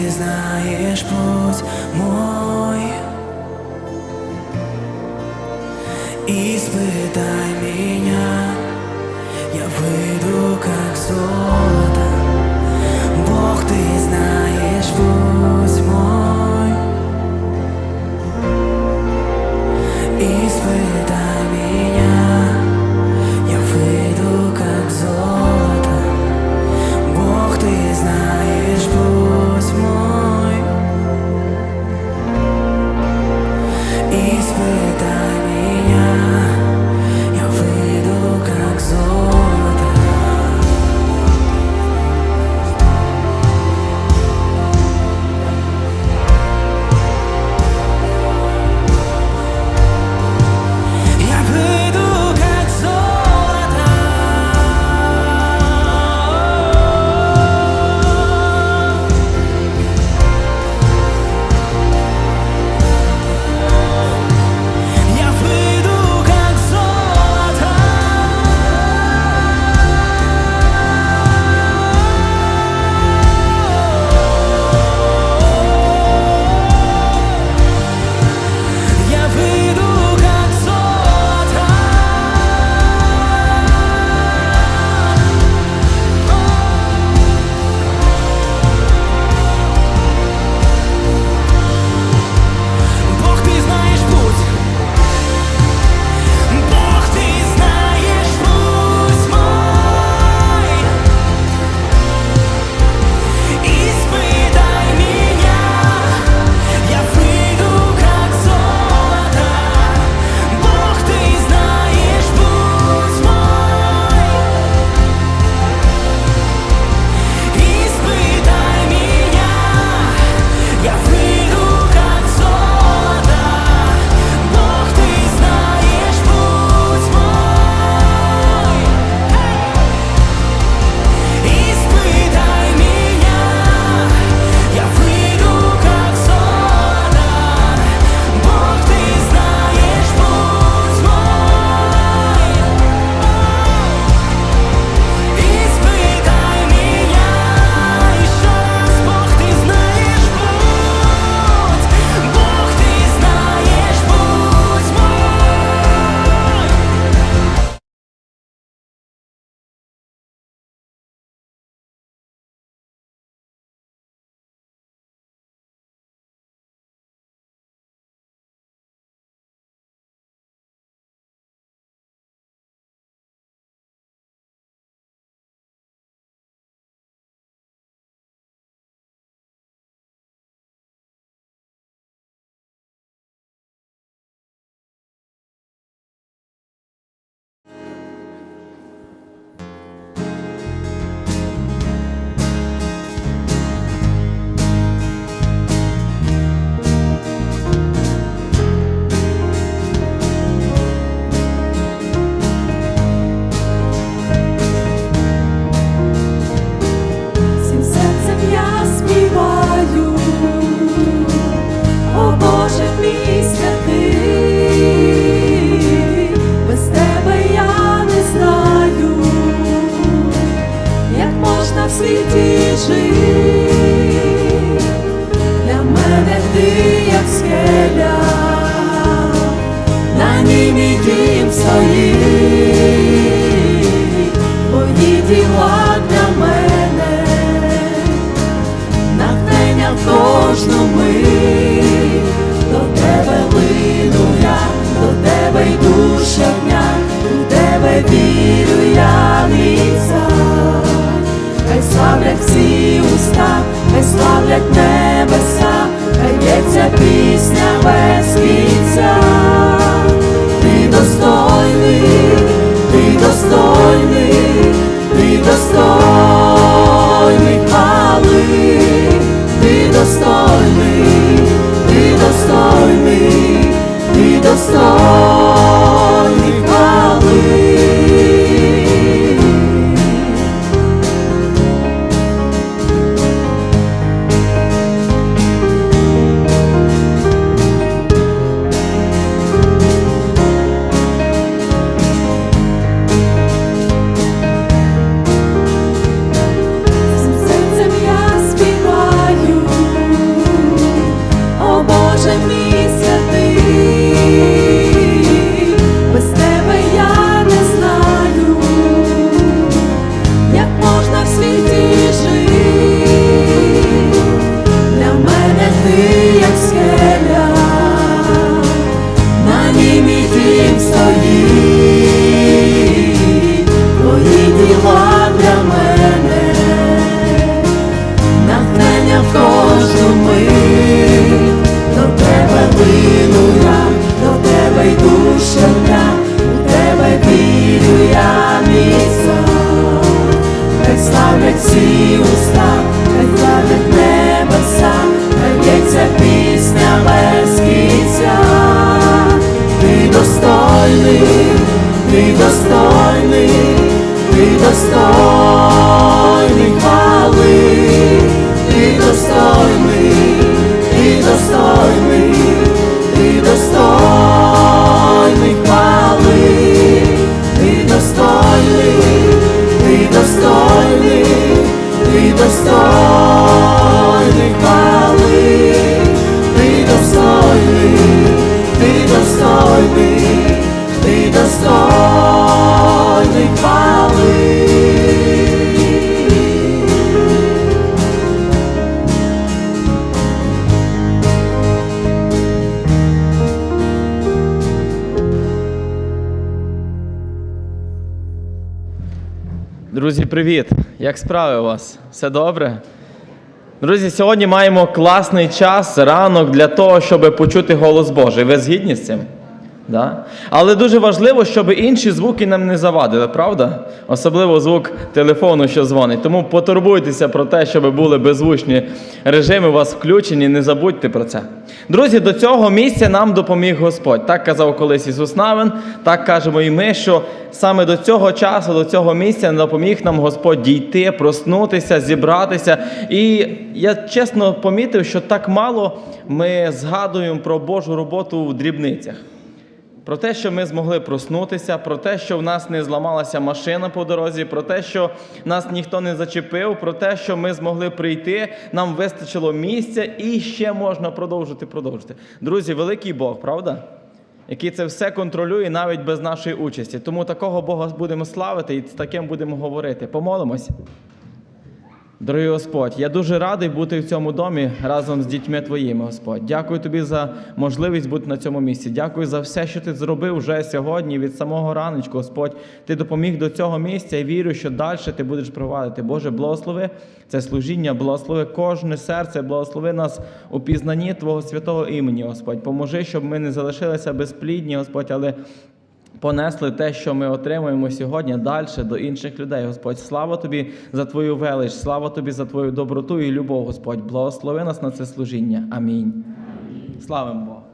Ты знаешь путь мой. Испытай меня Я выйду как золото. Бог, Ты знаешь путь світі жив. Для мене ти як скеля, на ній мій дім стоїть, діла для мене, натхнення в кожну мить, до тебе лину до тебе й душа. мене всі уста, хай славлять небеса, хай пісня без кінця. Ти достойний, ти достойний, ти достойний хвали, ти достойний. привіт! Як справи у вас? Все добре? Друзі, сьогодні маємо класний час, ранок для того, щоб почути голос Божий. Ви згідні з цим? Да? Але дуже важливо, щоб інші звуки нам не завадили, правда? Особливо звук телефону, що дзвонить. Тому потурбуйтеся про те, щоб були беззвучні режими у вас включені, не забудьте про це. Друзі, до цього місця нам допоміг Господь. Так казав колись Ісус Навин, так кажемо і ми, що саме до цього часу, до цього місця допоміг нам Господь дійти, проснутися, зібратися. І я чесно помітив, що так мало ми згадуємо про Божу роботу в дрібницях. Про те, що ми змогли проснутися, про те, що в нас не зламалася машина по дорозі, про те, що нас ніхто не зачепив, про те, що ми змогли прийти, нам вистачило місця і ще можна продовжити, продовжити. Друзі, великий Бог, правда? Який це все контролює навіть без нашої участі. Тому такого Бога будемо славити і з таким будемо говорити. Помолимось. Дорогий Господь, я дуже радий бути в цьому домі разом з дітьми Твоїми, Господь. Дякую Тобі за можливість бути на цьому місці. Дякую за все, що ти зробив вже сьогодні від самого раночку, Господь. Ти допоміг до цього місця і вірю, що далі ти будеш провадити. Боже, благослови це служіння, благослови кожне серце, благослови нас у пізнанні Твого святого імені, Господь. Поможи, щоб ми не залишилися безплідні, Господь, але понесли те, що ми отримуємо сьогодні далі до інших людей. Господь, слава тобі за твою велич, слава тобі за твою доброту і любов, Господь. Благослови нас на це служіння. Амінь. Слава Бога.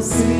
você.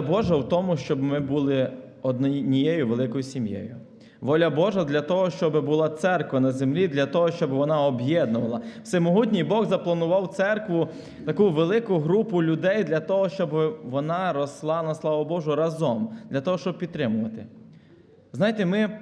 Воля Божа в тому, щоб ми були однією великою сім'єю. Воля Божа для того, щоб була церква на землі, для того, щоб вона об'єднувала. Всемогутній Бог запланував церкву, таку велику групу людей для того, щоб вона росла на славу Божу разом, для того, щоб підтримувати. Знаєте, ми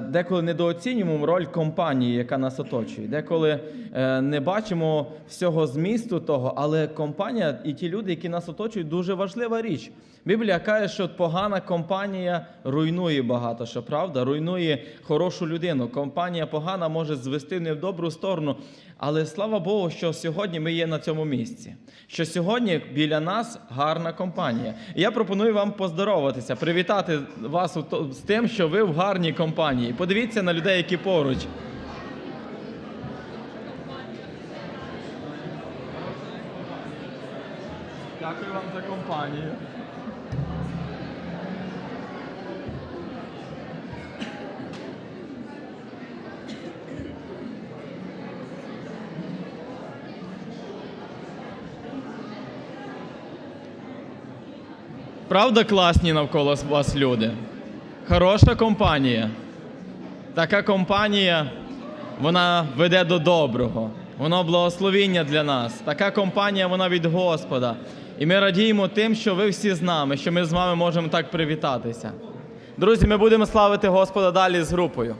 деколи недооцінюємо роль компанії, яка нас оточує. Деколи е, не бачимо всього змісту того, але компанія і ті люди, які нас оточують, дуже важлива річ. Біблія каже, що погана компанія руйнує багато, що правда, руйнує хорошу людину. Компанія погана може звести не в добру сторону. Але слава Богу, що сьогодні ми є на цьому місці. Що сьогодні біля нас гарна компанія. І я пропоную вам поздороватися, привітати вас з тим, що ви в гарній компанії. Подивіться на людей, які поруч. Дякую вам за компанію. Правда класні навколо вас люди? Хороша компанія. Така компанія, вона веде до доброго. Вона благословіння для нас. Така компанія, вона від Господа. І ми радіємо тим, що ви всі з нами, що ми з вами можемо так привітатися. Друзі, ми будемо славити Господа далі з групою.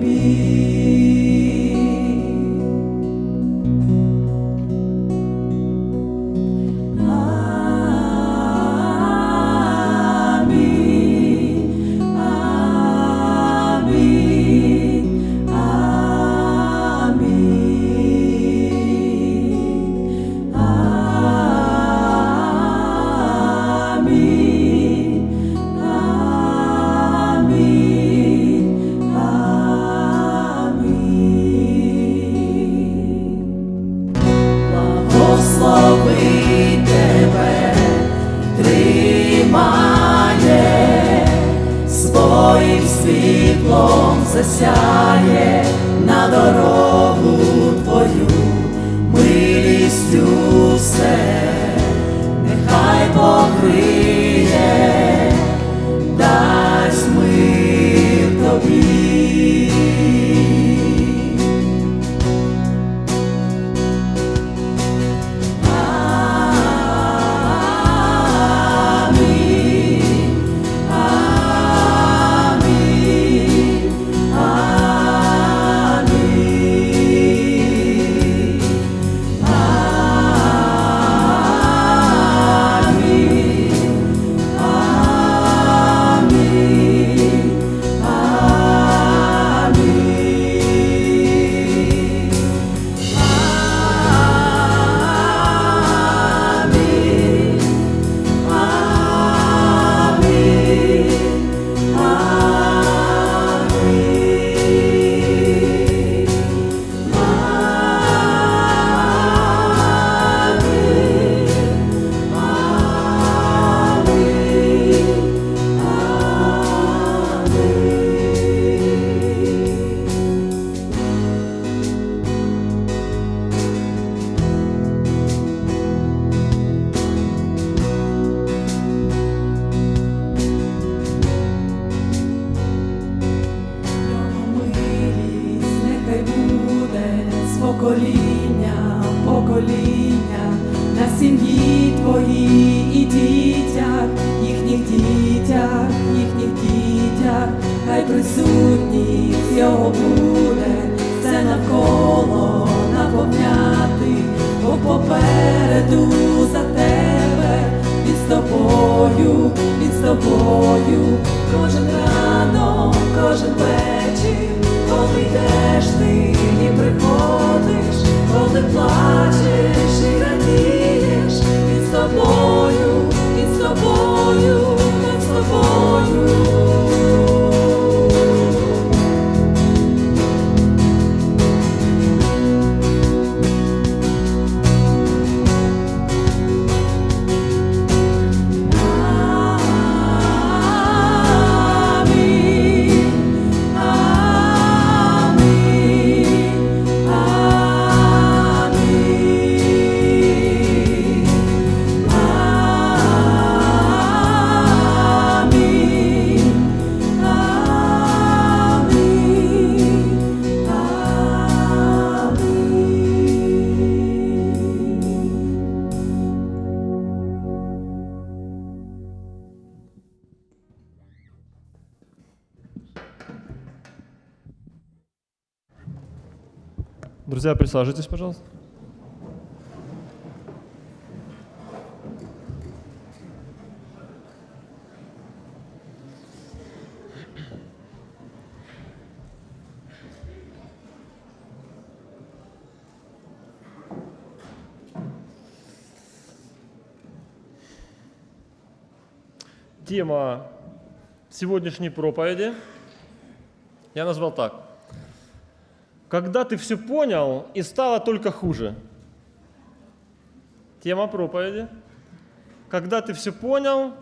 be. Друзья, присаживайтесь, пожалуйста. Тема сегодняшней проповеди я назвал так – когда ты все понял и стало только хуже. Тема проповеди. Когда ты все понял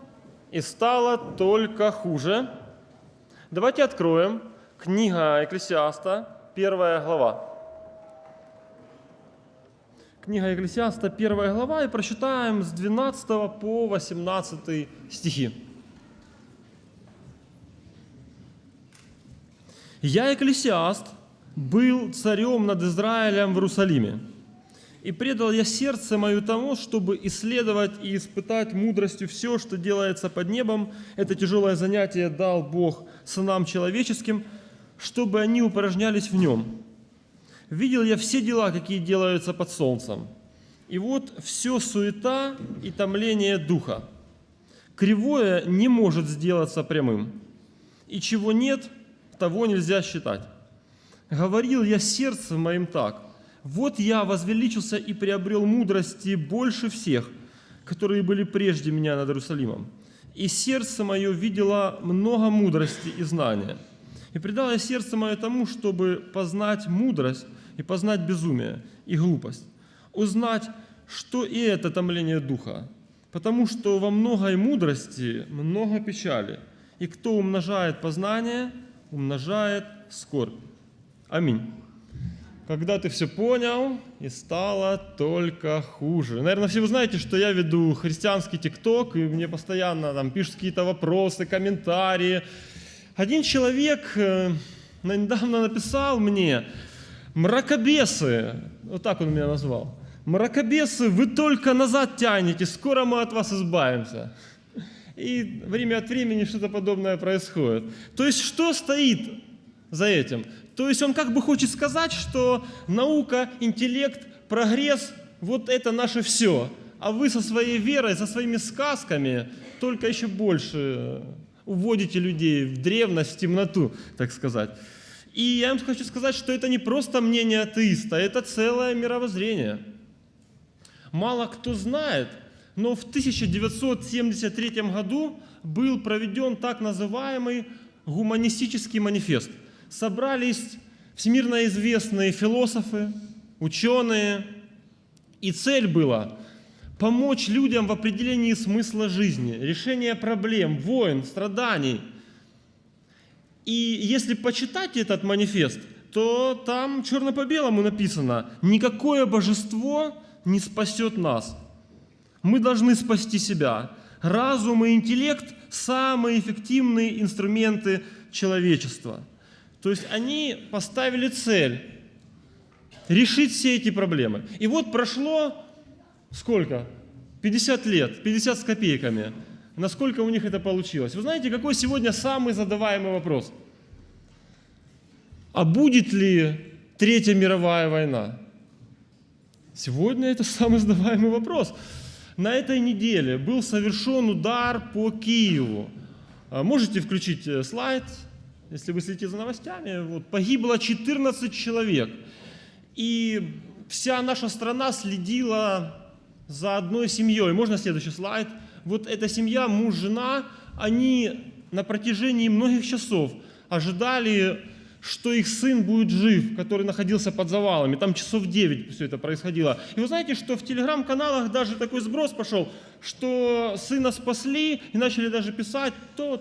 и стало только хуже. Давайте откроем книга Екклесиаста, первая глава. Книга Екклесиаста, первая глава, и прочитаем с 12 по 18 стихи. «Я, Екклесиаст, был царем над Израилем в Иерусалиме. И предал я сердце мое тому, чтобы исследовать и испытать мудростью все, что делается под небом. Это тяжелое занятие дал Бог сынам человеческим, чтобы они упражнялись в нем. Видел я все дела, какие делаются под солнцем. И вот все суета и томление духа. Кривое не может сделаться прямым. И чего нет, того нельзя считать. Говорил я сердцем моим так. Вот я возвеличился и приобрел мудрости больше всех, которые были прежде меня над Иерусалимом. И сердце мое видело много мудрости и знания. И предал я сердце мое тому, чтобы познать мудрость и познать безумие и глупость. Узнать, что и это томление духа. Потому что во многой мудрости много печали. И кто умножает познание, умножает скорбь. Аминь. Когда ты все понял, и стало только хуже. Наверное, все вы знаете, что я веду христианский тикток, и мне постоянно там пишут какие-то вопросы, комментарии. Один человек э, недавно написал мне, мракобесы, вот так он меня назвал, мракобесы, вы только назад тянете, скоро мы от вас избавимся. И время от времени что-то подобное происходит. То есть что стоит за этим? То есть он как бы хочет сказать, что наука, интеллект, прогресс – вот это наше все. А вы со своей верой, со своими сказками только еще больше уводите людей в древность, в темноту, так сказать. И я вам хочу сказать, что это не просто мнение атеиста, это целое мировоззрение. Мало кто знает, но в 1973 году был проведен так называемый гуманистический манифест. Собрались всемирно известные философы, ученые, и цель была помочь людям в определении смысла жизни, решения проблем, войн, страданий. И если почитать этот манифест, то там черно по белому написано, никакое божество не спасет нас. Мы должны спасти себя. Разум и интеллект – самые эффективные инструменты человечества. То есть они поставили цель решить все эти проблемы. И вот прошло сколько? 50 лет, 50 с копейками. Насколько у них это получилось? Вы знаете, какой сегодня самый задаваемый вопрос? А будет ли Третья мировая война? Сегодня это самый задаваемый вопрос. На этой неделе был совершен удар по Киеву. А, Можете включить э, слайд, если вы следите за новостями. Вот, погибло 14 человек. И вся наша страна следила за одной семьей. Можно следующий слайд? Вот эта семья, муж, жена, они на протяжении многих часов ожидали, что их сын будет жив, который находился под завалами. Там часов 9 все это происходило. И вы знаете, что в телеграм-каналах даже такой сброс пошел, что сына спасли и начали даже писать, тот